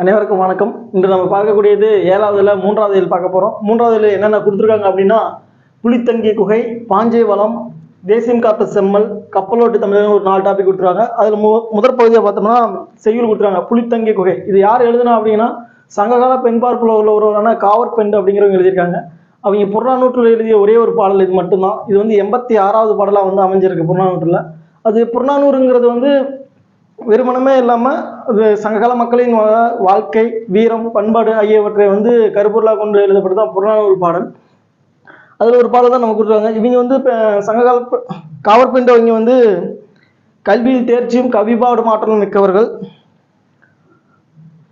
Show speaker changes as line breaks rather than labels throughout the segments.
அனைவருக்கும் வணக்கம். இன்று நம்ம பார்க்கக்கூடியது ஏழாவதுல மூன்றாவது இதில் பார்க்க போகிறோம் மூன்றாவதுல என்னென்ன கொடுத்துருக்காங்க அப்படின்னா புலித்தங்கி குகை பாஞ்சை வளம் தேசியம் காத்த செம்மல் கப்பலோட்டு தமிழன் ஒரு நாலு டாபிக் கொடுத்துருக்காங்க. அதில் மு முதற் பகுதியை பார்த்தோம்னா செய்யுள் கொடுத்துருக்காங்க. புலித்தங்கி குகை. இது யார் எழுதுனா அப்படின்னா சங்ககால பெண்பார்ப்புல உள்ள ஒருவரான காவர் பெண் அப்படிங்கிறவங்க எழுதியிருக்காங்க. அவங்க புறநானூற்றில் எழுதிய ஒரே ஒரு பாடல் இது மட்டும்தான். இது வந்து எண்பத்தி ஆறாவது பாடலாக வந்து அமைஞ்சிருக்கு புறநானூற்றில். அது புறநானூறுங்கிறது வந்து வெறுமனமே இல்லாமல் அது சங்ககால மக்களின் வாழ்க்கை வீரம் பண்பாடு ஆகியவற்றை வந்து கருப்பொருளாக கொண்டு எழுதப்பட்டு தான் புறநானூறு பாடல். அதில் ஒரு பாடல் தான் நம்ம கொடுத்துருவாங்க இவங்க வந்து இப்போ சங்ககால காவற்பிண்டவங்க வந்து கல்வியில் தேர்ச்சியும் கவிபாடு மாற்றலும் மிக்கவர்கள்.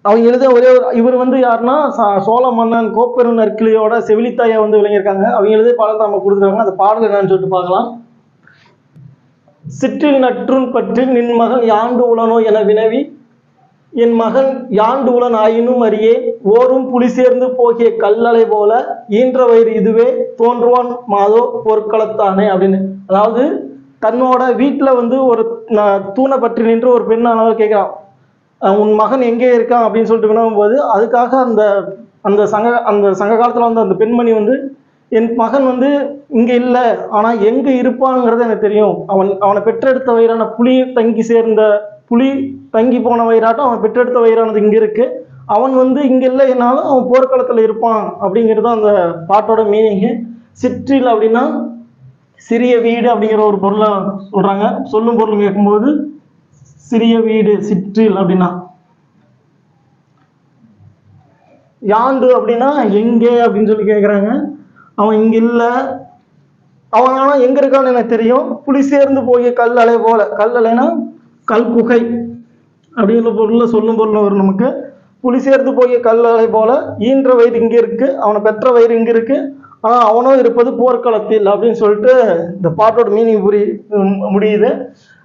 அவங்க எழுத ஒரே ஒரு இவர் வந்து யாருன்னா சோழ மன்னன் கோப்பெரு நற்கிளியோட செவிலித்தாயை வந்து விளங்கியிருக்காங்க. அவங்க எழுதிய பாடல் தான் நம்ம கொடுத்துருக்காங்க. அந்த பாடல் என்னன்னு சொல்லிட்டு பார்க்கலாம். சிற்றில் நற்றுன் பற்றி நின் மகன் யாண்டு உளனோ என வினவி என் மகன் யாண்டு உளன் ஆயினும் அறியே ஓரும் புலி சேர்ந்து போகிய கல்லலை போல ஈன்ற வயிறு இதுவே தோன்றுவான் மாதோ பொற்களத்தானே அப்படின்னு. அதாவது தன்னோட வீட்டில் வந்து ஒரு தூணை பற்றி நின்று ஒரு பெண்ணானவர் கேட்குறான் உன் மகன் எங்கே இருக்கான் அப்படின்னு சொல்லிட்டு வினவும் போது அதுக்காக அந்த அந்த சங்க அந்த சங்க காலத்தில் வந்து அந்த பெண்மணி வந்து என் மகன் வந்து இங்கே இல்லை ஆனால் எங்கே இருப்பாங்கிறது எனக்கு தெரியும். அவன் அவனை பெற்றெடுத்த வயிறான புலி தங்கி சேர்ந்த புலி தங்கி போன வயிறாட்டம் அவன் பெற்றெடுத்த வயிறானது இங்கே இருக்கு. அவன் வந்து இங்கே இல்லைனாலும் அவன் போர்க்களத்தில் இருப்பான் அப்படிங்கிறது அந்த பாட்டோட மீனிங்கு சிற்றில் அப்படின்னா சிறிய வீடு அப்படிங்கிற ஒரு பொருளை சொல்கிறாங்க சொல்லும் பொருள் கேட்கும்போது சிறிய வீடு சிற்றில் அப்படின்னா. யாண்டு அப்படின்னா எங்கே அப்படின்னு சொல்லி கேட்குறாங்க அவன் இங்கே இல்லை அவன் ஆனால் எங்கே இருக்கான்னு எனக்கு தெரியும். புலி சேர்ந்து போய் கல் அலை போல. கல் அலைனா கல் குகை அப்படிங்கிற பொருளில் சொல்லும் பொருள் வரும் நமக்கு. புலி சேர்ந்து போய் கல் அலை போல ஈன்ற வயிறு இங்கே இருக்கு. அவனை பெற்ற வயிறு இங்கே இருக்கு. ஆனால் அவனும் இருப்பது போர்க்களத்தில் அப்படின்னு சொல்லிட்டு இந்த பாட்டோட மீனிங் புரி முடியுது.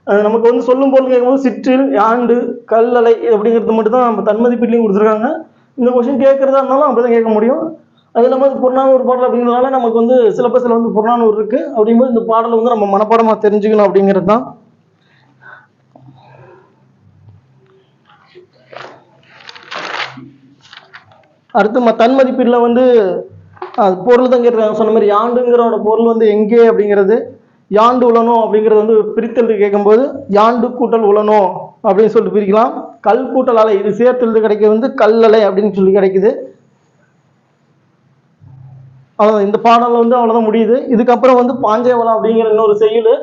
அது நமக்கு வந்து சொல்லும் பொருள் கேட்கும்போது சிற்றில் யாண்டு கல்லலை அப்படிங்கிறது மட்டும் தான் நம்ம தன்மதிப்பீட்லையும் கொடுத்துருக்காங்க. இந்த கொஸ்டின் கேட்குறதா இருந்தாலும் அப்படி தான் கேட்க முடியும். அது இல்லாமல் புறநானூறு பாடல் அப்படிங்கிறதுனால நமக்கு வந்து சிலபஸில் வந்து புறநானூறு இருக்கு. அப்படிங்கும்போது இந்த பாடலை வந்து நம்ம மனப்பாடமாக தெரிஞ்சுக்கணும் அப்படிங்கிறது தான். அடுத்து ம தன் மதிப்பீட்டில் வந்து அது பொருள் தான் கேட்டிருக்காங்க. சொன்ன மாதிரி யாண்டுங்கிறோட பொருள் வந்து எங்கே அப்படிங்கிறது யாண்டு உலனோ அப்படிங்கிறது வந்து பிரித்தெழுது கேட்கும்போது யாண்டு கூட்டல் உளனோ அப்படின்னு சொல்லிட்டு பிரிக்கலாம். கல் கூட்டல் அலை இது சேர்த்தெழுது கிடைக்கிறது வந்து கல் அலை அப்படின்னு சொல்லி கிடைக்குது. அவ்வளோ இந்த பாடல் வந்து அவ்வளோதான் முடியுது. இதுக்கப்புறம் வந்து பாஞ்சேவலம் அப்படிங்கிற இன்னொரு செயல்.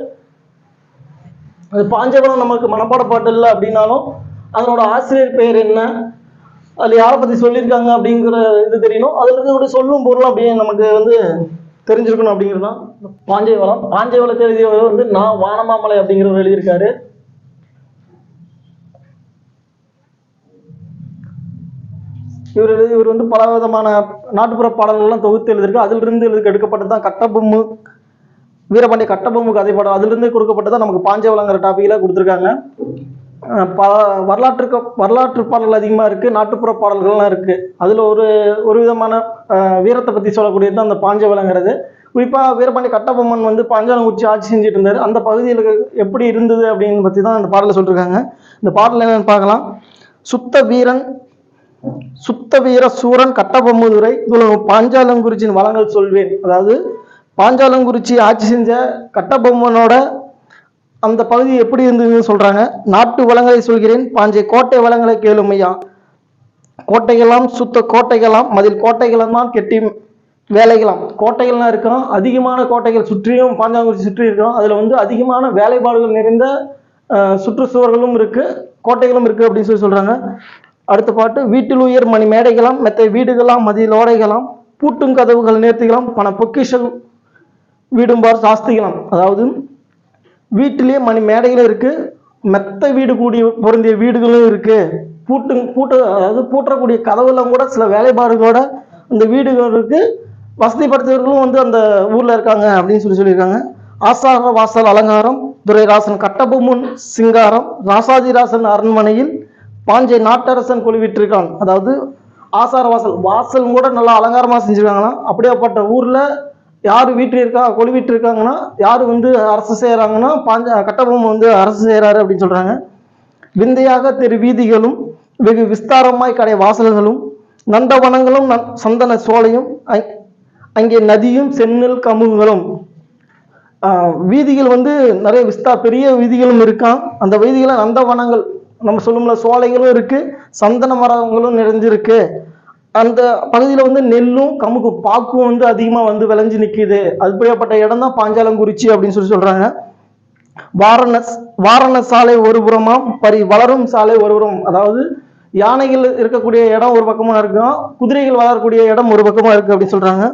அது பாஞ்சேவலம் நமக்கு மனப்பாட பாட்டு இல்லை அப்படின்னாலும் அதனோட ஆசிரியர் பெயர் என்ன? அதில் யாரை பற்றி சொல்லியிருக்காங்க அப்படிங்கிற இது தெரியணும். அதில் இருக்கக்கூடிய சொல்லும் பொருள் அப்படியே நமக்கு வந்து தெரிஞ்சிருக்கணும் அப்படிங்கிறது தான் பாஞ்சேவலம். பாஞ்சேவலத்தை எழுதியவர் வந்து நான் வானமாமலை அப்படிங்கிறவர் எழுதியிருக்காரு. இவர் எழுதி இவர் வந்து பல விதமான நாட்டுப்புற பாடல்கள்லாம் தொகுத்து எழுதியிருக்கு அதிலிருந்து எழுதி எடுக்கப்பட்டது தான் கட்டபொம்மு வீரபாண்டிய கட்டபொம்மு கதை பாடல். அதிலிருந்து கொடுக்கப்பட்டதான் நமக்கு பாஞ்சவளங்கிற டாப்பிக்கில் கொடுத்துருக்காங்க. பல வரலாற்றுக்கு வரலாற்று பாடல்கள் அதிகமாக இருக்குது நாட்டுப்புற பாடல்கள்லாம் இருக்குது அதில் ஒரு ஒரு விதமான வீரத்தை பற்றி சொல்லக்கூடியது தான் அந்த பாஞ்சவளங்கிறது குறிப்பாக வீரபாண்டிய கட்டபொம்மன் வந்து பாஞ்சாலங்குறிச்சி ஆட்சி செஞ்சுட்டு இருந்தார். அந்த பகுதியில் எப்படி இருந்தது அப்படின்னு பற்றி தான் அந்த பாடலை சொல்லியிருக்காங்க இந்த பாடல் என்னென்னு பார்க்கலாம். சுத்த வீரன் சுத்த வீர சூரன் கட்டபொம்முதுரை இதுல பாஞ்சாலங்குறிச்சியின் வளங்கள் சொல்வேன். அதாவது பாஞ்சாலங்குறிச்சி ஆட்சி செஞ்ச கட்டபொம்மனோட அந்த பகுதி எப்படி இருந்ததுன்னு சொல்றாங்க. நாட்டு வளங்களை சொல்கிறேன் பாஞ்சை கோட்டை வளங்களை கேளும் ஐயா. கோட்டைகளாம் சுத்த கோட்டைகளாம் மதில் கோட்டைகளெல்லாம் தான் கெட்டி வேலைகளாம். கோட்டைகள்லாம் இருக்கும் அதிகமான கோட்டைகள் சுற்றியும் பாஞ்சாங்குறிச்சி சுற்றி இருக்கும் அதில் வந்து அதிகமான வேலைப்பாடுகள் நிறைந்த சுற்றுச்சுவர்களும் இருக்கு கோட்டைகளும் இருக்கு அப்படின்னு சொல்லி சொல்றாங்க. அடுத்த பாட்டு வீட்டில் உயர் மணி மேடைகளாம் மெத்தை வீடுகளாம் மதியில் ஓடைகளாம் பூட்டும் கதவுகள் நேர்த்திகளாம் பண பொக்கிஷல் வீடும்பார் சாஸ்திகளாம். அதாவது வீட்டிலேயே மணி மேடைகளும் இருக்குது மெத்த வீடு கூடிய பொருந்திய வீடுகளும் இருக்குது பூட்டு பூட்ட அதாவது பூட்டக்கூடிய கதவுலாம் கூட சில வேலைப்பாடுகளோட அந்த வீடுகள் இருக்கு. வசதி வந்து அந்த ஊரில் இருக்காங்க அப்படின்னு சொல்லி சொல்லியிருக்காங்க. ஆசார வாசல் அலங்காரம் துரைராசன் கட்டபொம்மன் சிங்காரம் ராசாதிராசன் அரண்மனையில் பாஞ்சை நாட்டரசன் குழுவிட்டிருக்கான் அதாவது ஆசார வாசல் வாசல் கூட நல்லா அலங்காரமாக செஞ்சுருக்காங்கன்னா அப்படியேப்பட்ட ஊரில் யார் வீட்டில் இருக்கா கொழுவிட்டு இருக்காங்கன்னா யார் வந்து அரசு செய்கிறாங்கன்னா பாஞ்ச கட்டபொம்மன் வந்து அரசு செய்கிறாரு அப்படின்னு சொல்கிறாங்க விந்தையாக தெரு வீதிகளும் வெகு விஸ்தாரமாய் கடை வாசல்களும் நந்தவனங்களும் நன் சந்தன சோலையும் அங்- அங்கே நதியும் செந்நெல் கமுகுகளும். வீதிகள் வந்து நிறைய விஸ்தா பெரிய வீதிகளும் இருக்கான். அந்த வீதிகளை நந்தவனங்கள் நம்ம சொல்லும்ல சோலைகளும் இருக்குது சந்தன மரங்களும் நிறைஞ்சிருக்கு. அந்த பகுதியில் வந்து நெல்லும் கமுக்கு பாக்கும் வந்து அதிகமாக வந்து விளைஞ்சு நிற்கிது அப்படியாப்பட்ட இடம் தான் பாஞ்சாலங்குறிச்சி அப்படின்னு சொல்லி சொல்கிறாங்க வாரணஸ் வாரண சாலை ஒரு புறமாம் பரி வளரும் சாலை ஒரு புறம் அதாவது யானைகள் இருக்கக்கூடிய இடம் ஒரு பக்கமா இருக்கும் குதிரைகள் வளரக்கூடிய இடம் ஒரு பக்கமா இருக்கு அப்படின்னு சொல்றாங்க.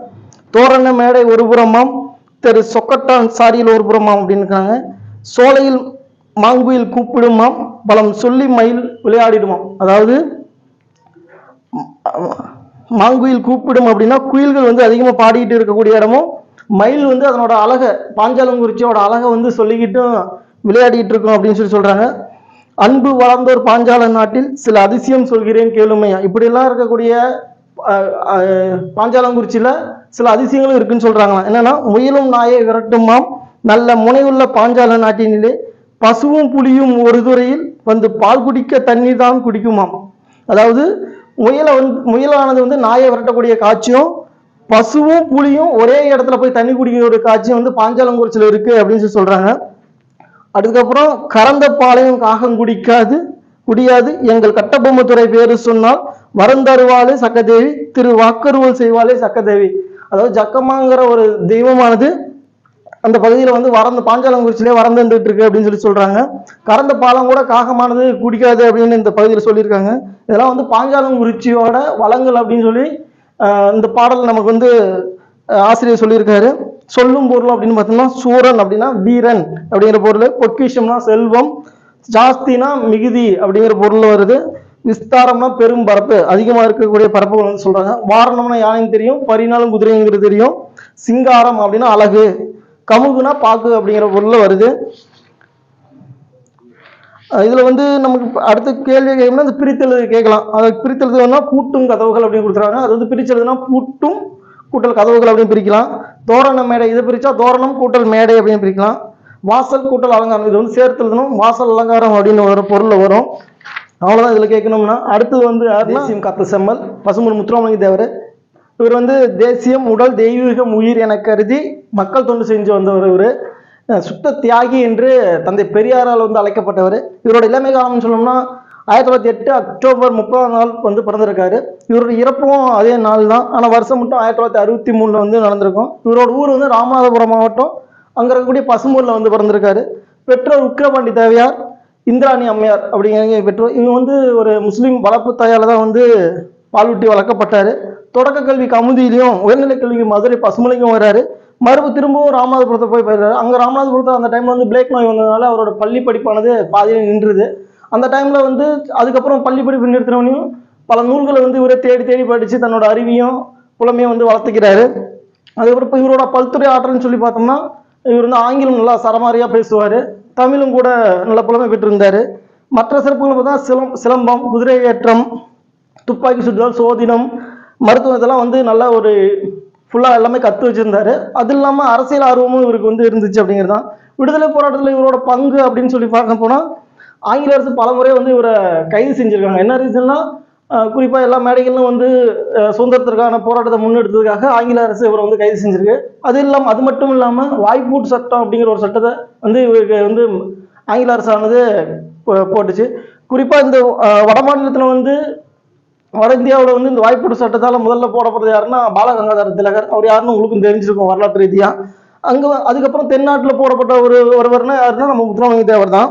தோரண மேடை ஒரு புறமாம் தெரு சொக்கட்டான் சாரியில் ஒரு புறமாம் அப்படின்னு இருக்காங்க. சோலையில் மாங்குயில் கூப்பிடுமாம் பலம் சொல்லி மயில் விளையாடிடுமாம். அதாவது மாங்குயில் கூப்பிடும் அப்படின்னா குயில்கள் வந்து அதிகமாக பாடிக்கிட்டு இருக்கக்கூடிய இடமும் மயில் வந்து அதனோட அழகை பாஞ்சாலங்குறிச்சியோட அழகை வந்து சொல்லிக்கிட்டும் விளையாடிக்கிட்டு இருக்கும் அப்படின்னு சொல்லி சொல்கிறாங்க அன்பு வளர்ந்தோர் பாஞ்சால நாட்டில் சில அதிசயம் சொல்கிறேன் கேளுமையா. இப்படியெல்லாம் இருக்கக்கூடிய பாஞ்சாலங்குறிச்சியில் சில அதிசயங்களும் இருக்குன்னு சொல்கிறாங்களாம் என்னென்னா முயலும் நாயை விரட்டுமாம் நல்ல முனையுள்ள பாஞ்சால நாட்டினிலே பசுவும் புலியும் ஒரு துறையில் வந்து பால் குடிக்க தண்ணீர் தான் குடிக்குமாம். அதாவது முயலை வந்து முயலானது வந்து நாயை விரட்டக்கூடிய காட்சியும் பசுவும் புலியும் ஒரே இடத்துல போய் தண்ணி குடிக்கிற ஒரு காட்சியும் வந்து பாஞ்சாலங்குறிச்சியில் இருக்கு அப்படின்னு சொல்லி சொல்றாங்க. அதுக்கப்புறம் கறந்த பாலையும் காகம் குடிக்காது குடியாது. எங்கள் கட்டபொம்மத்துறை பேரு சொன்னால் வரந்தருவாளே சக்கதேவி திரு வாக்கருவல் செய்வாளே சக்கதேவி அதாவது ஜக்கமாங்கிற ஒரு தெய்வமானது அந்த பகுதியில் வந்து வரந்து பாஞ்சாலங்குறிச்சிலே வரந்து வந்துட்டு இருக்கு அப்படின்னு சொல்லி சொல்றாங்க. கறந்த பாலம் கூட காகமானது குடிக்காது அப்படின்னு இந்த பகுதியில் சொல்லியிருக்காங்க. இதெல்லாம் வந்து பாஞ்சாலங்குறிச்சியோட வளங்கள் அப்படின்னு சொல்லி இந்த பாடல் நமக்கு வந்து ஆசிரியர் சொல்லியிருக்காரு. சொல்லும் பொருள் அப்படின்னு பார்த்தோம்னா சூரன் அப்படின்னா வீரன் அப்படிங்கிற பொருள். பொக்கிஷம்னா செல்வம் ஜாஸ்தினா மிகுதி அப்படிங்கிற பொருள் வருது. விஸ்தாரம்னா பெரும் பரப்பு அதிகமாக இருக்கக்கூடிய பரப்புகள் வந்து சொல்கிறாங்க வாரணம்னா யானைன்னு தெரியும் பரிநாளும் குதிரைங்கிறது தெரியும். சிங்காரம் அப்படின்னா அழகு. கமுகுனா பாக்கு அப்படிங்கிற பொருள்ல வருது. இதில் இதுல வந்து நமக்கு அடுத்த கேள்வி கேட்கணும்னா இந்த பிரித்தெழுது கேட்கலாம். அதை பிரித்தெழுதுனா கூட்டும் கதவுகள் அப்படின்னு கொடுத்துருக்காங்க. அது வந்து பிரிச்செழுதுனா பூட்டும் கூட்டல் கதவுகள் அப்படின்னு பிரிக்கலாம். தோரண மேடை இதை பிரிச்சா தோரணம் கூட்டல் மேடை அப்படின்னு பிரிக்கலாம். வாசல் கூட்டல் அலங்காரம். இது வந்து சேர்த்தெழுதணும் வாசல் அலங்காரம் அப்படின்னு ஒரு பொருள் வரும். அவ்வளவுதான் இதுல கேட்கணும்னா. அடுத்தது வந்து தேசியம் காத்த செம்மல் பசும்பொன் முத்துராமலிங்க தேவர். இவர் வந்து தேசியம் உடல் தெய்வீகம் உயிர் என கருதி மக்கள் தொண்டு செஞ்சு வந்தவர் இவர். சுத்த தியாகி என்று தந்தை பெரியாரால் வந்து அழைக்கப்பட்டவர். இவரோட இளமை காலம்னு சொல்லணும்னா ஆயிரத்தி தொள்ளாயிரத்தி எட்டு அக்டோபர் முப்பதாம் நாள் வந்து பிறந்திருக்காரு. இவரோட இறப்பும் அதே நாள் தான். ஆனால் வருஷம் மட்டும் ஆயிரத்தி தொள்ளாயிரத்தி அறுபத்தி மூணில் வந்து நடந்திருக்கும். இவரோட ஊர் வந்து ராமநாதபுரம் மாவட்டம். அங்கே இருக்கக்கூடிய பசும்பூரில் வந்து பிறந்திருக்காரு. பெற்றோர் உக்ரபாண்டி தேவையார் இந்திராணி அம்மையார் அப்படிங்கிற பெற்றோர். இவங்க வந்து ஒரு முஸ்லீம் வளர்ப்பு தாயால் தான் வந்து பால்வெட்டி வளர்க்கப்பட்டார். தொடக்க கல்வி கமுதியிலையும் உயர்நிலை கல்விக்கு மதுரை பசுமலைக்கும் வர்றாரு மறுபு திரும்பவும் ராமநாதபுரத்தை போய் போயிடுறாரு அங்கே ராமநாதபுரத்தில் அந்த டைம்ல வந்து பிளேக் நோய் வந்ததுனால அவரோட பள்ளி படிப்பானது பாதியில் நின்றுது. அந்த டைம்ல வந்து அதுக்கப்புறம் பள்ளி படிப்பு நிறுத்தினவனையும் பல நூல்களை வந்து இவரை தேடி தேடி படித்து தன்னோட அறிவையும் புலமையும் வந்து வளர்த்துக்கிறாரு. அதுக்கப்புறம் இப்போ இவரோட பல்துறை ஆற்றல்னு சொல்லி பார்த்தோம்னா இவர் வந்து ஆங்கிலம் நல்லா சரமாரியாக பேசுவார். தமிழும் கூட நல்ல புலமை பெற்றிருந்தார். மற்ற சிறப்புகள் பார்த்தா சிலம் சிலம்பம் குதிரை ஏற்றம் துப்பாக்கி சுடுதல் சோதினம் மருத்துவம் இதெல்லாம் வந்து நல்லா ஒரு ஃபுல்லாக எல்லாமே கற்று வச்சுருந்தாரு. அது இல்லாமல் அரசியல் ஆர்வமும் இவருக்கு வந்து இருந்துச்சு அப்படிங்கிறது தான் விடுதலை போராட்டத்தில் இவரோட பங்கு அப்படின்னு சொல்லி பார்க்க போனால் ஆங்கில அரசு பல முறை வந்து இவரை கைது செஞ்சுருக்காங்க. என்ன ரீசன்னா குறிப்பாக எல்லா மேடைகளிலும் வந்து சுதந்திரத்திற்கான போராட்டத்தை முன்னெடுத்ததுக்காக ஆங்கில அரசு இவரை வந்து கைது செஞ்சிருக்கு. அது இல்லாமல் அது மட்டும் இல்லாமல் வாய்ப்பூட்டு சட்டம் அப்படிங்கிற ஒரு சட்டத்தை வந்து இவருக்கு வந்து ஆங்கில அரசானது போ- போட்டுச்சு. குறிப்பாக இந்த வடமாநிலத்தில் வட மாநிலத்தில் வந்து வட இந்தியாவில் வந்து இந்த வாய்ப்பூட்டு சட்டத்தால் முதல்ல போடப்படுறது யாருன்னா பாலகங்காதர திலகர். அவர் யாருன்னு உங்களுக்கும் தெரிஞ்சிருக்கும் வரலாற்று ரீதியாக அங்கே அதுக்கப்புறம் தென்னாட்டில் போடப்பட்ட ஒரு ஒருவர்னா யாருன்னா நம்ம முத்துராமலிங்க தேவர் தான்.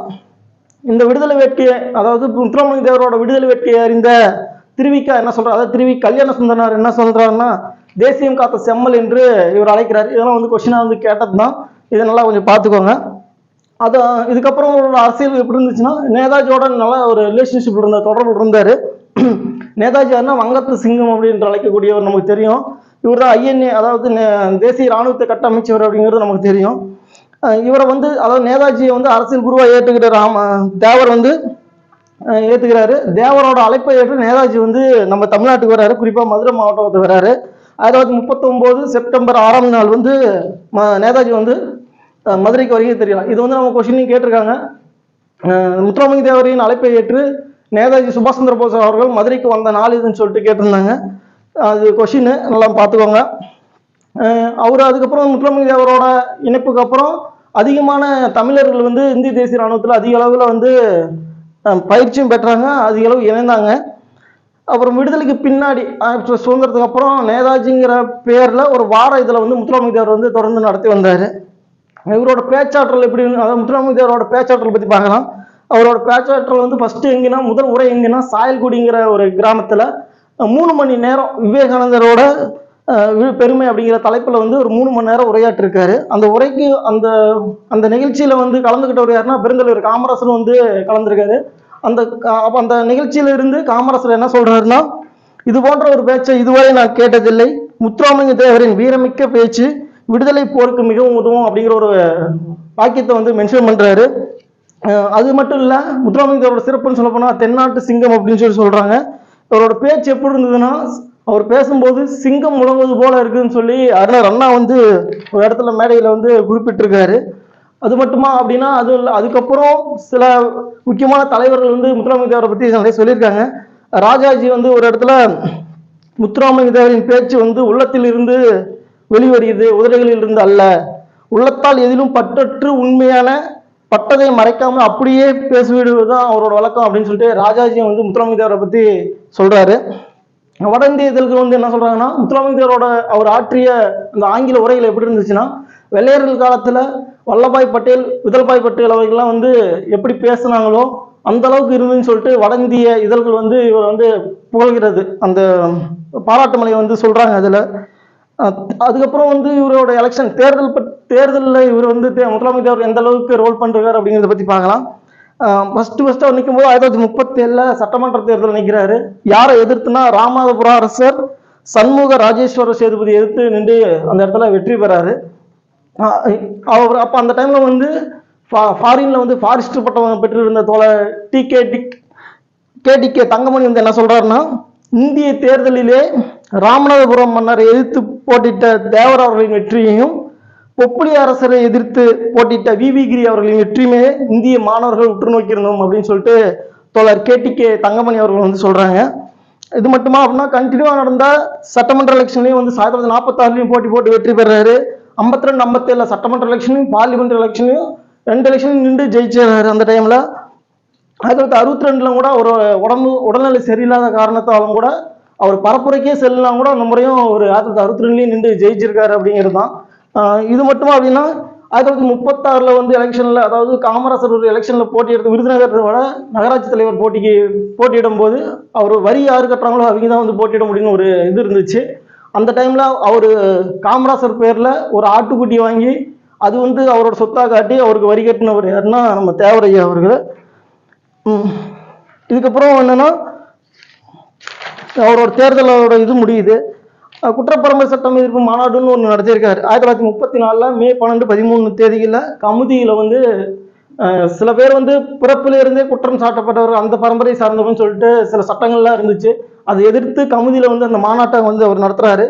இந்த விடுதலை வேட்கையை அதாவது முத்துராமலிங்க தேவரோட விடுதலை வேட்கையை அறிந்த திருவிக்கா என்ன சொல்கிறார் அதாவது திருவி கல்யாண சுந்தரனார் என்ன சொல்கிறாருன்னா தேசியம் காத்த செம்மல் என்று இவர் அழைக்கிறார். இதெல்லாம் வந்து கொஸ்டினாக வந்து கேட்டது தான் இதை நல்லா கொஞ்சம் பார்த்துக்கோங்க. அது இதுக்கப்புறம் அவரோட அரசியல் எப்படி இருந்துச்சுன்னா நேதாஜியோட நல்லா ஒரு ரிலேஷன்ஷிப் இருந்த தொடர்பு இருந்தார். நேதாஜி யாருன்னா வங்கத்து சிங்கம் அப்படின்னு அழைக்கக்கூடியவர் நமக்கு தெரியும். இவர் தான் ஐஎன்ஏ அதாவது தேசிய இராணுவத்தை கட்டமைச்சவர் அப்படிங்கிறது நமக்கு தெரியும். இவரை வந்து அதாவது நேதாஜியை வந்து அரசியல் குருவாக ஏற்றுக்கிற ராம தேவர் வந்து ஏற்றுக்கிறாரு தேவரோட அழைப்பை ஏற்று நேதாஜி வந்து நம்ம தமிழ்நாட்டுக்கு வராரு. குறிப்பாக மதுரை மாவட்டத்துக்கு வராரு. ஆயிரத்தி தொள்ளாயிரத்தி முப்பத்தொம்போது செப்டம்பர் ஆறாம் நாள் வந்து ம- நேதாஜி வந்து மதுரைக்கு வரைக்கும் தெரியலாம் இது வந்து நம்ம கொஸ்டினையும் கேட்டிருக்காங்க. அஹ் முத்துராமலிங்க தேவரின் அழைப்பை ஏற்று நேதாஜி சுபாஷ் சந்திர போஸ் அவர்கள் மதுரைக்கு வந்த நாள் இதுன்னு சொல்லிட்டு கேட்டிருந்தாங்க. அது கொஷின் நல்லா பார்த்துக்கோங்க. அவர் அதுக்கப்புறம் முத்துராமலிங்க தேவரோட இணைப்புக்கு அப்புறம் அதிகமான தமிழர்கள் வந்து இந்திய தேசிய ராணுவத்தில் அதிக அளவில் வந்து பயிற்சியும் பெற்றாங்க. அதிக அளவு இணைந்தாங்க. அப்புறம் விடுதலைக்கு பின்னாடி சுதந்திரத்துக்கு அப்புறம் நேதாஜிங்கிற பேரில் ஒரு வார இதில் வந்து முத்துராமலிங்க வந்து தொடர்ந்து நடத்தி வந்தார். இவரோட பேச்சாற்றல் எப்படி அதாவது முத்துராமலிங்க பேச்சாற்றல் பற்றி பார்க்கலாம். அவரோட பேச்சாற்றல் வந்து ஃபஸ்ட்டு எங்கன்னா முதல் உரை எங்கன்னா சாயல்குடிங்கிற ஒரு கிராமத்தில் மூணு மணி நேரம் விவேகானந்தரோட வி- பெருமை அப்படிங்கிற தலைப்பில் வந்து ஒரு மூணு மணி நேரம் உரையாற்றிருக்காரு. அந்த உரைக்கு அந்த அந்த நிகழ்ச்சியில் வந்து கலந்துக்கிட்டவர் யாருன்னா பெருந்தலைவர் காமராசரும் வந்து கலந்துருக்காரு. அந்த அப்போ அந்த நிகழ்ச்சியில இருந்து காமராசர் என்ன சொல்றாருன்னா இது போன்ற ஒரு பேச்சை இதுவரை நான் கேட்டதில்லை. முத்துராமலிங்க தேவரின் வீரமிக்க பேச்சு விடுதலை போருக்கு மிகவும் உதவும் அப்படிங்கிற ஒரு வாக்கியத்தை வந்து மென்ஷன் பண்றாரு. அது மட்டும் இல்லை முத்துராமலிங்கத்தோட சிறப்புன்னு சொல்ல போனால் தென்னாட்டு சிங்கம் அப்படின்னு சொல்லி சொல்கிறாங்க அவரோட பேச்சு எப்படி இருந்ததுன்னா அவர் பேசும்போது சிங்கம் முழங்குவது போல இருக்குதுன்னு சொல்லி அருணர் அண்ணா வந்து ஒரு இடத்துல மேடையில் வந்து குறிப்பிட்டிருக்காரு. அது மட்டுமா அப்படின்னா அது இல்லை அதுக்கப்புறம் சில முக்கியமான தலைவர்கள் வந்து முத்துராமலிங்க பற்றி நிறைய சொல்லியிருக்காங்க. ராஜாஜி வந்து ஒரு இடத்துல முத்துராமலிங்கத்தேவரின் பேச்சு வந்து உள்ளத்தில் இருந்து வெளிவருகிறது உதடுகளில் இருந்து அல்ல. உள்ளத்தால் எதிலும் பற்றற்று உண்மையான பட்டதை மறைக்காம அப்படியே பேசிவிடுவதுதான் அவரோட வழக்கம் அப்படின்னு சொல்லிட்டு ராஜாஜி வந்து முத்துராமலிங்க பற்றி பத்தி சொல்றாரு. வட இந்திய இதழ்கள் வந்து என்ன சொல்றாங்கன்னா முத்துராமலிங்கத்தேவரோட அவர் ஆற்றிய அந்த ஆங்கில உரைகள் எப்படி இருந்துச்சுன்னா வெள்ளையர்கள் காலத்துல வல்லபாய் பட்டேல் விதல்பாய் பட்டேல் அவர்கள்லாம் வந்து எப்படி பேசுனாங்களோ அந்த அளவுக்கு இருந்துன்னு சொல்லிட்டு வட இந்திய இதழ்கள் வந்து இவர் வந்து புகழ்கிறது. அந்த பாராட்டு மலையை வந்து சொல்றாங்க அதுல. அதுக்கப்புறம் வந்து இவரோட எலெக்ஷன் தேர்தல் பட் தேர்தலில் இவர் வந்து தே- அவர் எந்த அளவுக்கு ரோல் பண்ணுறாரு அப்படிங்கிறத பற்றி பார்க்கலாம். ஃபஸ்ட்டு ஃபஸ்ட்டு அவர் நிற்கும் போது ஆயிரத்தி தொள்ளாயிரத்தி முப்பத்தி சட்டமன்ற தேர்தல் நிற்கிறாரு யாரை எதிர்த்துனா ராமநாதபுரம் அரசர் சண்முக ராஜேஸ்வர சேதுபதி எதிர்த்து நின்று அந்த இடத்துல வெற்றி பெறாரு. அவர் அப்போ அந்த டைமில் வந்து ஃபா ஃபாரினில் வந்து ஃபாரிஸ்ட் பட்டம் பெற்றிருந்த தோழ டி கே டிக் கேடிகே தங்கமணி வந்து என்ன சொல்கிறாருன்னா இந்திய தேர்தலிலே ராமநாதபுரம் மன்னரை எதிர்த்து போட்டிட்ட தேவர் அவர்களின் வெற்றியையும் பொப்புளி அரசரை எதிர்த்து போட்டிட்ட வி கிரி அவர்களின் வெற்றியுமே இந்திய மாணவர்கள் உற்று நோக்கியிருந்தோம் அப்படின்னு சொல்லிட்டு தோழர் கேடிகே தங்கமணி அவர்கள் வந்து சொல்றாங்க. இது மட்டுமா அப்படின்னா கண்டினியூவா நடந்த சட்டமன்ற எலெக்ஷன்லயும் வந்து ஆயிரத்தி தொள்ளாயிரத்தி நாற்பத்தாறுலையும் போட்டி போட்டு வெற்றி பெறாரு. ஐம்பத்தி ரெண்டு ஐம்பத்தேழில் சட்டமன்ற எலெக்ஷனையும் பார்லிமெண்ட் எலெக்ஷனையும் ரெண்டு எலெக்ஷனும் நின்று ஜெயிச்சாரு அந்த டைம்ல ஆயிரத்தி தொள்ளாயிரத்தி அறுபத்தி ரெண்டுல கூட ஒரு உடம்பு உடல்நிலை சரியில்லாத காரணத்தாலும் கூட அவர் பரப்புரைக்கே செல்லலாம் கூட அந்த முறையும் ஒரு ஆயிரத்தி தொள்ளாயிரத்தி அறுபத்தி ரெண்டுலேயும் நின்று ஜெயிச்சிருக்காரு அப்படிங்கிறது தான். இது மட்டுமா அப்படின்னா ஆயிரத்தி தொள்ளாயிரத்தி முப்பத்தாறுல வந்து எலெக்ஷனில் அதாவது காமராசர் ஒரு எலெக்ஷன்ல போட்டியிடுறது விருதுநகர் விட நகராட்சி தலைவர் போட்டிக்கு போட்டியிடும் போது அவர் வரி யார் கட்டுறாங்களோ அவங்க தான் வந்து போட்டியிட முடியும்னு ஒரு இது இருந்துச்சு. அந்த டைமில் அவர் காமராசர் பேரில் ஒரு ஆட்டுக்குட்டி வாங்கி அது வந்து அவரோட சொத்தாக காட்டி அவருக்கு வரி கட்டினவர் யாருன்னா நம்ம தேவரையா அவர்கள். இதுக்கப்புறம் என்னென்னா அவரோட தேர்தலோட இது முடியுது. குற்றப்பரம்பரை சட்டம் எதிர்ப்பு மாநாடுன்னு ஒன்று நடத்தியிருக்காரு. ஆயிரத்தி தொள்ளாயிரத்தி முப்பத்தி நாலில் மே பன்னெண்டு பதிமூணு தேதிகளில் கமுதியில் வந்து சில பேர் வந்து பிறப்பிலிருந்தே குற்றம் சாட்டப்பட்டவர் அந்த பரம்பரை சார்ந்தவன் சொல்லிட்டு சில சட்டங்கள்லாம் இருந்துச்சு. அதை எதிர்த்து கமுதியில் வந்து அந்த மாநாட்டை வந்து அவர் நடத்துகிறாரு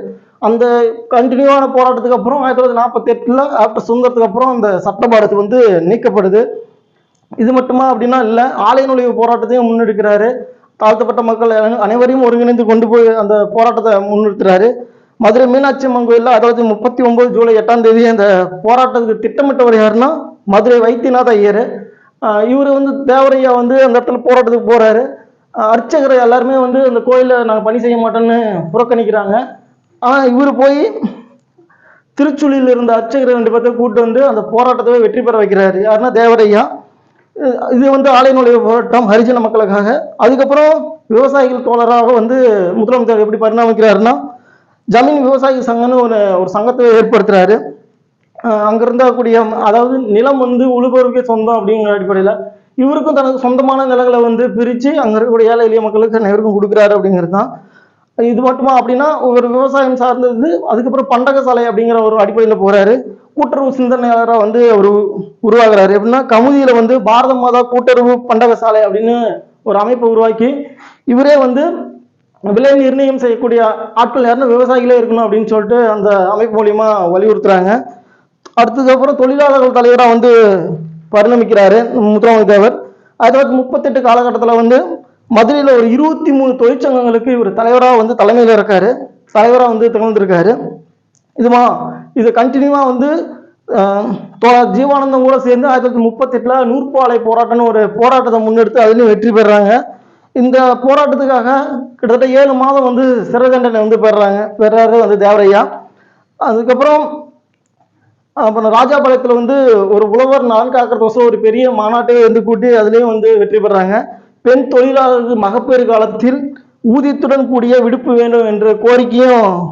அந்த கண்டினியூவான போராட்டத்துக்கு அப்புறம் ஆயிரத்தி தொள்ளாயிரத்தி நாற்பத்தி எட்டில் ஆஃப்டர் சுதந்திரத்துக்கு அப்புறம் அந்த சட்டப்பாடத்து வந்து நீக்கப்படுது. இது மட்டுமா அப்படின்னா இல்லை ஆலய நுழைவு போராட்டத்தையும் முன்னெடுக்கிறாரு. தாழ்த்தப்பட்ட மக்கள் அனைவரையும் ஒருங்கிணைந்து கொண்டு போய் அந்த போராட்டத்தை முன்னிறுத்துறாரு. மதுரை மீனாட்சி அம்மன் கோயிலில் அதாவது முப்பத்தி ஒன்பது ஜூலை எட்டாம் தேதி அந்த போராட்டத்துக்கு திட்டமிட்டவர் யாருன்னா மதுரை வைத்தியநாத ஐயர். இவர் வந்து தேவரையா வந்து அந்த இடத்துல போராட்டத்துக்கு போறாரு. அர்ச்சகர் எல்லாருமே வந்து அந்த கோயிலில் நாங்கள் பணி செய்ய மாட்டோம்னு புறக்கணிக்கிறாங்க. ஆனால் இவர் போய் திருச்சுழியில் இருந்த அர்ச்சகர் ரெண்டு பேர்த்தையும் கூப்பிட்டு வந்து அந்த போராட்டத்தை வெற்றி பெற வைக்கிறாரு. யாருன்னா தேவரையா. இது- வந்து ஆலை நுழைவு போராட்டம் ஹரிஜன மக்களுக்காக. அதுக்கப்புறம் விவசாயிகள் தோழராக வந்து முதலமைச்சர் எப்படி பரிணாமிக்கிறாருன்னா ஜமீன் விவசாயி சங்கம்னு ஒரு ஒரு சங்கத்தை ஏற்படுத்துறாரு. அங்கே இருந்தக்கூடிய அதாவது நிலம் வந்து உழுபவருக்கே சொந்தம் அப்படிங்கிற அடிப்படையில் இவருக்கும் தனக்கு சொந்தமான நிலங்களை வந்து பிரித்து அங்கே இருக்கக்கூடிய ஏழை எளிய மக்களுக்கு அனைவருக்கும் கொடுக்குறாரு அப்படிங்கிறது தான் இது மட்டுமா அப்படின்னா ஒரு விவசாயம் சார்ந்தது அதுக்கப்புறம் பண்டக சாலை அப்படிங்கிற ஒரு அடிப்படையில் போறாரு. கூட்டுறவு சிந்தனையாளராக வந்து அவர் உருவாகிறாரு. எப்படின்னா கமுதியில் வந்து பாரத மாதா கூட்டுறவு பண்டக சாலை அப்படின்னு ஒரு அமைப்பை உருவாக்கி இவரே வந்து விலை நிர்ணயம் செய்யக்கூடிய ஆட்கள் யாருன்னா விவசாயிகளே இருக்கணும் அப்படின்னு சொல்லிட்டு அந்த அமைப்பு மூலியமா வலியுறுத்துறாங்க. அடுத்தது அப்புறம் தொழிலாளர்கள் தலைவராக வந்து பரிணமிக்கிறாரு முத்துராமலிங்க தேவர். ஆயிரத்தி தொள்ளாயிரத்தி முப்பத்தெட்டு காலகட்டத்தில் வந்து மதுரையில் ஒரு இருபத்தி மூணு தொழிற்சங்கங்களுக்கு இவர் தலைவராக வந்து தலைமையில் இருக்காரு. தலைவராக வந்து திகழ்ந்திருக்காரு. இதுமா இது கண்டினியூவாக வந்து ஜீவானந்தம் கூட சேர்ந்து ஆயிரத்தி தொள்ளாயிரத்தி முப்பத்தெட்டில் நூற்பாலை போராட்டம்னு ஒரு போராட்டத்தை முன்னெடுத்து அதுலேயும் வெற்றி பெறுறாங்க இந்த போராட்டத்துக்காக கிட்டத்தட்ட ஏழு மாதம் வந்து சிறை தண்டனை வந்து பெறுறாங்க பெறாரு வந்து தேவரையா. அதுக்கப்புறம் அப்புறம் ராஜாபாளையத்தில் வந்து ஒரு உழவர் நலன் காக்கிறதுக்கோசம் ஒரு பெரிய மாநாட்டையே வந்து கூட்டி அதுலேயும் வந்து வெற்றி பெறாங்க. பெண் தொழிலாளருக்கு மகப்பேறு காலத்தில் ஊதியத்துடன் கூடிய விடுப்பு வேண்டும் என்ற கோரிக்கையும்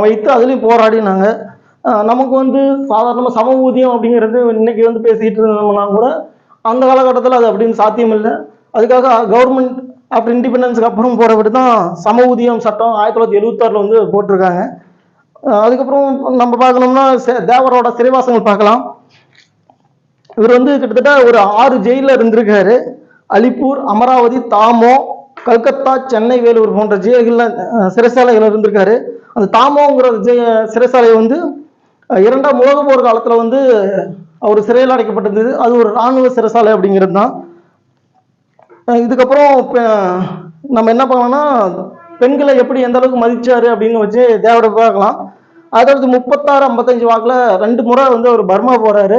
வைத்து அதுலேயும் போராடினாங்க. நமக்கு வந்து சாதாரணமாக சம ஊதியம் அப்படிங்கிறது இன்றைக்கி வந்து பேசிகிட்டு இருந்தோம்னா கூட அந்த காலகட்டத்தில் அது அப்படின்னு சாத்தியம் இல்லை அதுக்காக கவர்மெண்ட் ஆஃப்டர் இண்டிபெண்டன்ஸுக்கு அப்புறம் போகிறபடி தான் சம ஊதியம் சட்டம் ஆயிரத்தி தொள்ளாயிரத்தி எழுபத்தாறில் வந்து போட்டிருக்காங்க. அதுக்கப்புறம் நம்ம பார்க்கணும்னா சே- தேவரோட சிறைவாசங்கள் பார்க்கலாம். இவர் வந்து கிட்டத்தட்ட ஒரு ஆறு ஜெயிலில் இருந்திருக்காரு. அலிப்பூர் அமராவதி தாமோ கல்கத்தா சென்னை வேலூர் போன்ற ஜெயில்களில் சிறைசாலைகள் இருந்திருக்காரு. அந்த தாமோங்கிற ஜெய சிறைசாலையை வந்து இரண்டாம் உலக போர் காலத்தில் வந்து அவர் சிறையில் அடைக்கப்பட்டிருந்தது. அது ஒரு இராணுவ சிறைசாலை அப்படிங்கிறது தான். இதுக்கப்புறம் நம்ம என்ன பண்ணலாம்னா பெண்களை எப்படி எந்த அளவுக்கு மதிச்சாரு அப்படின்னு வச்சு தேவரை பார்க்கலாம். அதாவது முப்பத்தாறு ஐம்பத்தஞ்சு வாக்கில் ரெண்டு முறை வந்து அவர் பர்மா போகிறாரு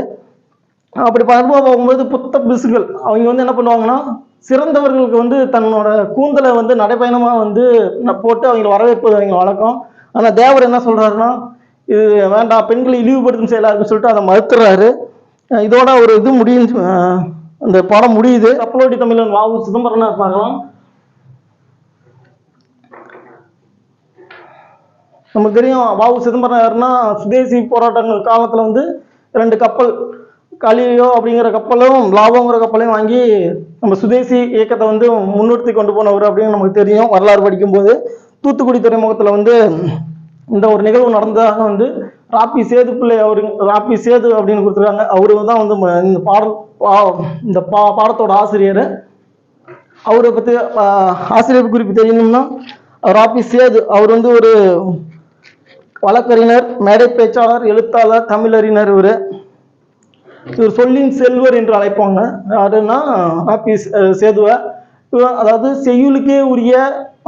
அப்படி பர்மா போகும்போது புத்த பிசுகள். அவங்க வந்து என்ன பண்ணுவாங்கன்னா சிறந்தவர்களுக்கு வந்து தன்னோட கூந்தலை வந்து நடைப்பயணமாக வந்து போட்டு அவங்களை வரவேற்பது அவங்க வழக்கம். ஆனால் தேவர் என்ன சொல்கிறாருன்னா இது வேண்டாம் பெண்களை இழிவுபடுத்தும் செயலா இருக்குன்னு சொல்லிட்டு அதை மறுத்துறாரு. இதோட ஒரு இது முடியும் அந்த படம் முடியுது. கப்பலோடி தமிழன் வாவு சிதம்பரனார் பார்க்கலாம். நமக்கு தெரியும் வாவு சிதம்பரம் யாருன்னா சுதேசி போராட்டங்கள் காலத்தில் வந்து ரெண்டு கப்பல் கலியோ அப்படிங்கிற கப்பலும் லாபோங்கிற கப்பலையும் வாங்கி நம்ம சுதேசி இயக்கத்தை வந்து முன்னிறுத்தி கொண்டு போனவர் அப்படின்னு நமக்கு தெரியும் வரலாறு படிக்கும்போது. தூத்துக்குடி துறைமுகத்தில் வந்து இந்த ஒரு நிகழ்வு நடந்ததாக வந்து ராப்பி சேது பிள்ளை அவரு ராப்பி சேது அப்படின்னு கொடுத்துருக்காங்க. அவரு தான் வந்து ம- இந்த பாடல் பா- இந்த பா பாடத்தோட ஆசிரியர். அவரை பற்றி ஆசிரியர் குறிப்பு தெரியணும்னா ராப்பி சேது அவர் வந்து ஒரு வழக்கறிஞர் மேடை பேச்சாளர் எழுத்தாளர் தமிழறிஞர் இவர். இவர் சொல்லின் செல்வர் என்று அழைப்பாங்க. யாருன்னா ராப்பி சேதுவ. சேதுவை அதாவது செய்யுளுக்கே உரிய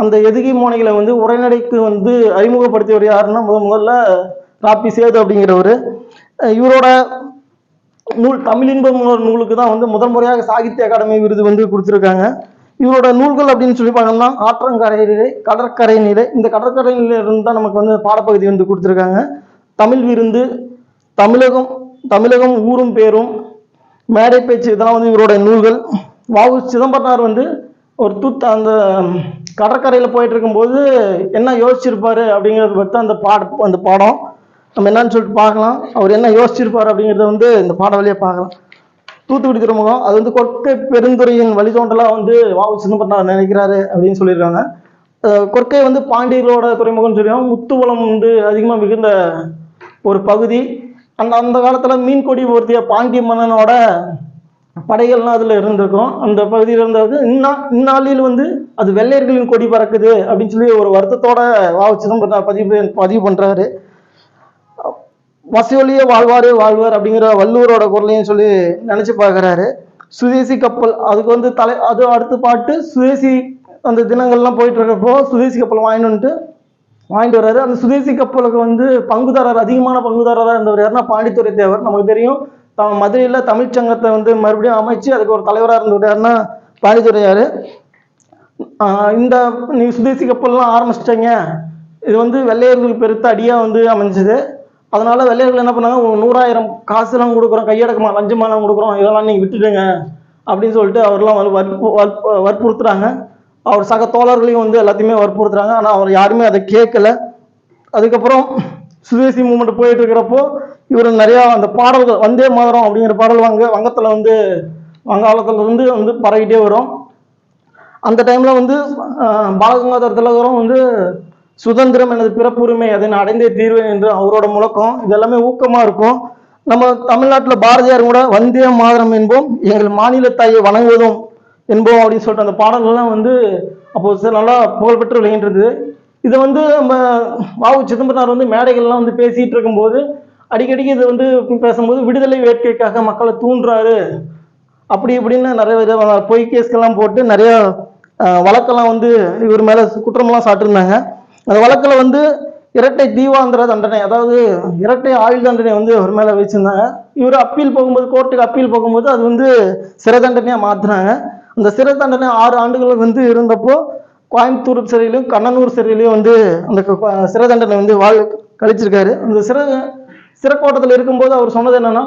அந்த எதுகை மோனைகளை வந்து உரைநடைக்கு வந்து அறிமுகப்படுத்தியவர் யாருன்னா முத முதல்ல ராப்பி சேது அப்படிங்கிறவர். இவரோட நூல் தமிழின்பம் நூலுக்கு தான் வந்து முதல் முறையாக சாகித்ய அகாடமி விருது வந்து கொடுத்துருக்காங்க. இவரோட நூல்கள் அப்படின்னு சொல்லி பார்த்தோம்னா ஆற்றங்கரை நிலை கடற்கரை நிலை இந்த கடற்கரை நிலையிலிருந்து தான் நமக்கு வந்து பாடப்பகுதி வந்து கொடுத்துருக்காங்க. தமிழ் விருந்து தமிழகம் தமிழகம் ஊரும் பேரும் மேடை பேச்சு இதெல்லாம் வந்து இவரோட நூல்கள். வாவு சிதம்பரனார் வந்து ஒரு தூத்த அந்த கடற்கரையில் போயிட்டு இருக்கும்போது என்ன யோசிச்சிருப்பாரு அப்படிங்கிறத பற்றி அந்த பாட அந்த பாடம். நம்ம என்னன்னு சொல்லிட்டு பார்க்கலாம். அவர் என்ன யோசிச்சிருப்பார் அப்படிங்கிறத வந்து இந்த பாட வழியாக பார்க்கலாம். தூத்துக்குடி துறைமுகம் அது வந்து கொற்கை பெருந்துறையின் வழித்தோன்றலாக வந்து வாவு சிதம்பரனார் நினைக்கிறாரு அப்படின்னு சொல்லியிருக்காங்க. கொற்கை வந்து பாண்டியர்களோட துறைமுகம்னு சொல்லுவாங்க. முத்துவளம் வந்து அதிகமாக மிகுந்த ஒரு பகுதி. அந்த அந்த காலத்தில் மீன் கொடி ஒருத்திய பாண்டி மன்னனோட படைகள்லாம் அதில் இருந்திருக்கும். அந்த பகுதியில் இருந்தது இந்நா இந்நாளில் வந்து அது வெள்ளையர்களின் கொடி பறக்குது அப்படின்னு சொல்லி ஒரு வருத்தத்தோட வாவச்சிதம் பதிவு பதிவு பண்ணுறாரு வசூலிய வாழ்வாரே வாழ்வார் அப்படிங்கிற வள்ளுவரோட குரலையும் சொல்லி நினச்சி பார்க்குறாரு சுதேசி கப்பல் அதுக்கு வந்து தலை அது அடுத்து பாட்டு சுதேசி அந்த தினங்கள்லாம் போயிட்டு இருக்கப்போ சுதேசி கப்பல் வாங்கிட்டு வந்துட்டு வாங்கிட்டு வர்றாரு. அந்த சுதேசி கப்பலுக்கு வந்து பங்குதாரர் அதிகமான பங்குதாரராக இருந்தவர் யாருன்னா பாண்டித்துறை தேவர். நமக்கு தெரியும். த மதுரையில் தமிழ்ச்சங்கத்தை வந்து மறுபடியும் அமைச்சு அதுக்கு ஒரு தலைவராக இருந்தவர் யாருன்னா பாண்டித்துறையார் இந்த நீ சுதேசி கப்பல்லாம் ஆரம்பிச்சிட்டீங்க. இது வந்து வெள்ளையர்களுக்கு பெருத்த அடியாக வந்து அமைஞ்சது. அதனால வெள்ளையர்கள் என்ன பண்ணாங்க? ஒரு நூறாயிரம் காசுலாம் கொடுக்குறோம். கையடக்கமா லஞ்சமாலாம் கொடுக்குறோம். இதெல்லாம் நீங்கள் விட்டுடுங்க. அப்படின்னு சொல்லிட்டு அவர்லாம் வந்து வற்பு வற்பு- வற்புறுத்துறாங்க. அவர் சக தோழர்களையும் வந்து எல்லாத்தையுமே வற்புறுத்துறாங்க. ஆனால் அவர் யாருமே அதை கேட்கல. அதுக்கப்புறம் சுதேசி மூமெண்ட் போயிட்டு இருக்கிறப்போ இவர் நிறையா அந்த பாடல்கள் வந்தே மாதரம் அப்படிங்கிற பாடல் வாங்க வங்கத்தில் வந்து வங்காளத்துலேருந்து வந்து பரவிட்டே வரும். அந்த டைமில் வந்து பாலகங்காதர் திலகரும் வந்து சுதந்திரம் எனது பிறப்புரிமை அதை நான் அடைந்தே தீர்வேன் என்று அவரோட முழக்கம். இது எல்லாமே இருக்கும். நம்ம தமிழ்நாட்டில் பாரதியார் கூட வந்தே மாதரம் என்போம். எங்கள் மாநில தாயை வணங்குவதும் என்போம் அப்படின்னு சொல்லிட்டு அந்த பாடல்கள்லாம் வந்து அப்போ சார் நல்லா புகழ்பெற்று விளையின்றது இதை வந்து நம்ம வாவு சிதம்பரனார் வந்து மேடைகள்லாம் வந்து பேசிகிட்டு இருக்கும்போது அடிக்கடிக்கு இது வந்து பேசும்போது விடுதலை வேட்கைக்காக மக்களை தூண்டுறாரு. அப்படி இப்படின்னு நிறைய வித பொய் கேஸ்கெல்லாம் போட்டு நிறையா வழக்கெல்லாம் வந்து இவர் மேலே குற்றமெல்லாம் சாட்டிருந்தாங்க. அந்த வழக்கில் வந்து இரட்டை தீவாந்திர தண்டனை அதாவது இரட்டை ஆயுள் தண்டனை வந்து அவர் மேலே வச்சுருந்தாங்க. இவர் அப்பீல் போகும்போது கோர்ட்டுக்கு அப்பீல் போகும்போது அது வந்து சிறை தண்டனையாக மாற்றினாங்க அந்த சிறை தண்டனை ஆறு ஆண்டுகள் வந்து இருந்தப்போ கோயம்புத்தூர் சிறையிலையும் கண்ணனூர் சிறையிலையும் வந்து அந்த சிறை தண்டனை வந்து வாழ் கழிச்சிருக்காரு. அந்த சிறை சிறைக்கோட்டத்தில் இருக்கும்போது அவர் சொன்னது என்னன்னா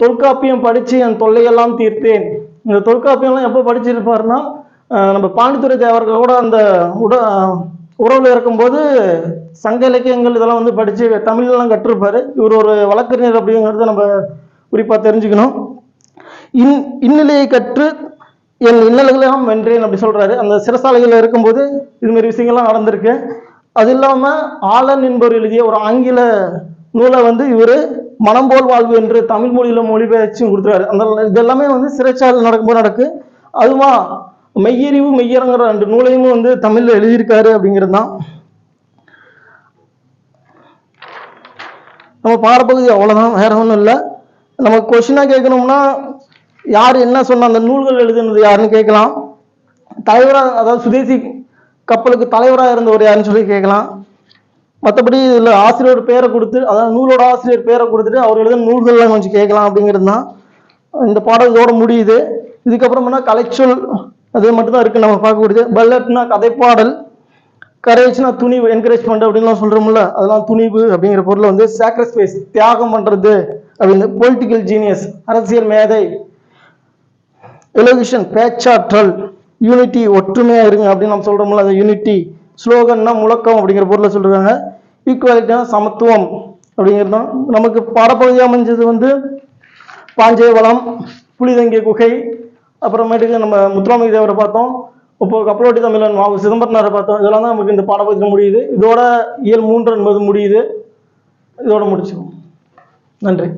தொல்காப்பியம் படித்து என் தொல்லையெல்லாம் தீர்த்தேன். இந்த தொல்காப்பியம்லாம் எப்போ படிச்சிருப்பாருன்னா நம்ம பாண்டித்துறை தேவர்களோட அந்த உட உறவில் இருக்கும்போது சங்க இலக்கியங்கள் இதெல்லாம் வந்து படித்து தமிழ்லாம் கற்றிருப்பார். இவர் ஒரு வழக்கறிஞர் அப்படிங்கிறத நம்ம குறிப்பாக தெரிஞ்சுக்கணும். இன் இந்நிலையை கற்று என் இன்னல்களெல்லாம் வென்றேன் அப்படி சொல்றாரு. அந்த சிறைசாலையில் இருக்கும்போது இது மாதிரி விஷயங்கள்லாம் நடந்திருக்கு. அது இல்லாம ஆலன் என்பவர் எழுதிய ஒரு ஆங்கில நூலை வந்து இவர் மனம்போல் வாழ்வு என்று தமிழ் மொழியில மொழிபெயர்ச்சியும் கொடுத்துறாரு. அந்த இதெல்லாமே வந்து சிறைச்சாலை நடக்கும்போது நடக்கு. அதுமா மெய்யறிவு மெய்யறங்கிற ரெண்டு நூலையும் வந்து தமிழ்ல எழுதியிருக்காரு அப்படிங்கிறது தான். நம்ம பாடப்பகுதி அவ்வளவுதான் வேற ஒன்றும் இல்லை. நம்ம கொஷினா கேட்கணும்னா யார் என்ன சொன்ன அந்த நூல்கள் எழுதுனது யாருன்னு கேட்கலாம். தலைவராக அதாவது சுதேசி கப்பலுக்கு தலைவராக இருந்தவர் யாருன்னு சொல்லி கேட்கலாம். மற்றபடி இதில் ஆசிரியர் பேரை கொடுத்து அதாவது நூலோட ஆசிரியர் பேரை கொடுத்துட்டு அவர் எழுதின நூல்கள்லாம் கொஞ்சம் கேட்கலாம் அப்படிங்கிறது தான் இந்த பாடல் இதோட முடியுது. இதுக்கப்புறம்னா கலைச்சொல் அது மட்டும்தான் இருக்குது நம்ம பார்க்கக்கூடியது. பல்லட்னா கதைப்பாடல் கரேஜ்னா துணிவு என்கரேஜ்மெண்ட் அப்படின்லாம் சொல்கிறோம்ல அதெல்லாம் துணிவு அப்படிங்கிற பொருளை வந்து சாக்ரிஃபைஸ் தியாகம் பண்ணுறது அப்படின்னு பொலிட்டிக்கல் ஜீனியஸ் அரசியல் மேதை எலோகிஷன் பேச்சாற்றல் யூனிட்டி ஒற்றுமையாக இருங்க அப்படின்னு நம்ம சொல்கிறோம்ல அந்த யூனிட்டி ஸ்லோகன்னா முழக்கம் அப்படிங்கிற பொருளை சொல்கிறாங்க ஈக்குவாலிட்டினா சமத்துவம் அப்படிங்கிறது தான். நமக்கு பாடப்பகுதியாக அமைஞ்சது வந்து பாஞ்சேவளம் புலிதங்கிய குகை அப்புறமேட்டுக்கு நம்ம முத்துராமலிங்க தேவரை பார்த்தோம். இப்போ கப்பலோட்டி தமிழன் மாவு சிதம்பரனாரை பார்த்தோம். இதெல்லாம் தான் நமக்கு இந்த பாடப்பகுதியில் முடியுது. இதோட இயல் மூன்று என்பது முடியுது. இதோட முடிச்சுக்கோம் நன்றி.